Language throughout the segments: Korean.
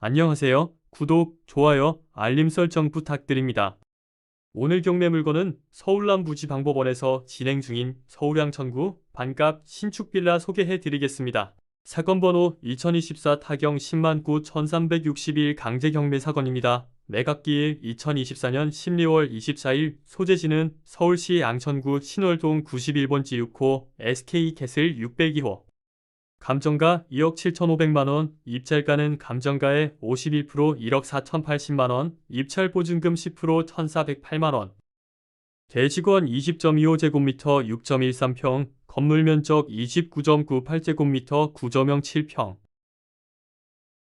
안녕하세요. 구독, 좋아요, 알림 설정 부탁드립니다. 오늘 경매 물건은 서울남 부지방법원에서 진행 중인 서울양천구 반값 신축 빌라 소개해 드리겠습니다. 사건 번호 2024 타경 10만 9 1361 강제 경매 사건입니다. 매각기일 2024년 12월 24일 소재지는 서울시 양천구 신월동 91번지 6호 SK 캐슬 602호 감정가 2억 7,500만 원, 입찰가는 감정가의 51% 1억 4,080만 원, 입찰 보증금 10% 1,408만 원. 대직원 20.25제곱미터 6.13평, 건물 면적 29.98제곱미터 9.07평.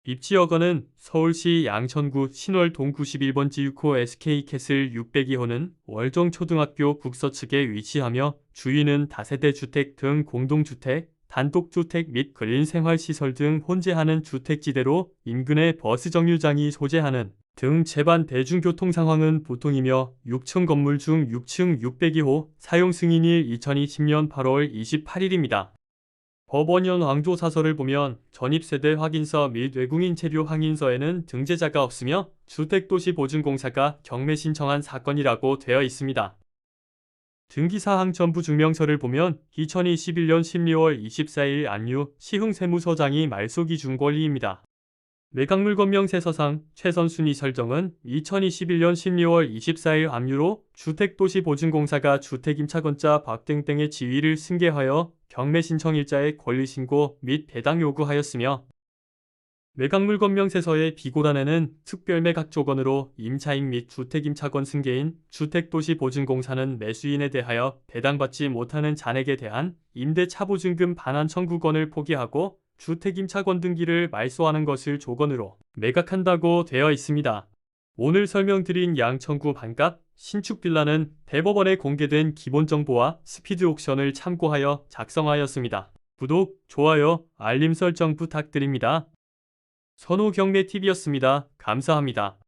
입지여건은 서울시 양천구 신월동 91번지 6호 SK캐슬 602호는 월정초등학교 북서측에 위치하며 주위는 다세대 주택 등 공동주택, 단독주택 및 근린생활시설 등 혼재하는 주택지대로 인근에 버스 정류장이 소재하는 등 제반 대중교통 상황은 보통이며 6층 건물 중 6층 602호 사용 승인일 2020년 8월 28일입니다. 법원연 왕조사설을 보면 전입세대 확인서 및 외국인 체류 확인서에는 등재자가 없으며 주택도시보증공사가 경매 신청한 사건이라고 되어 있습니다. 등기사항 전부 증명서를 보면 2021년 12월 24일 안유 시흥세무서장이 말소기 준 권리입니다. 매각물건 명 세서상 최선순위 설정은 2021년 12월 24일 압류로 주택도시보증공사가 주택임차건자 박땡땡의 지위를 승계하여 경매 신청일자의 권리신고 및 배당 요구하였으며 매각물건 명세서의 비고란에는 특별매각 조건으로 임차인 및 주택임차권 승계인 주택도시보증공사는 매수인에 대하여 배당받지 못하는 잔액에 대한 임대차보증금 반환 청구권을 포기하고 주택임차권 등기를 말소하는 것을 조건으로 매각한다고 되어 있습니다. 오늘 설명드린 양천구 반값 신축 빌라는 대법원에 공개된 기본 정보와 스피드 옥션을 참고하여 작성하였습니다. 구독, 좋아요, 알림 설정 부탁드립니다. 선호 경매 TV였습니다. 감사합니다.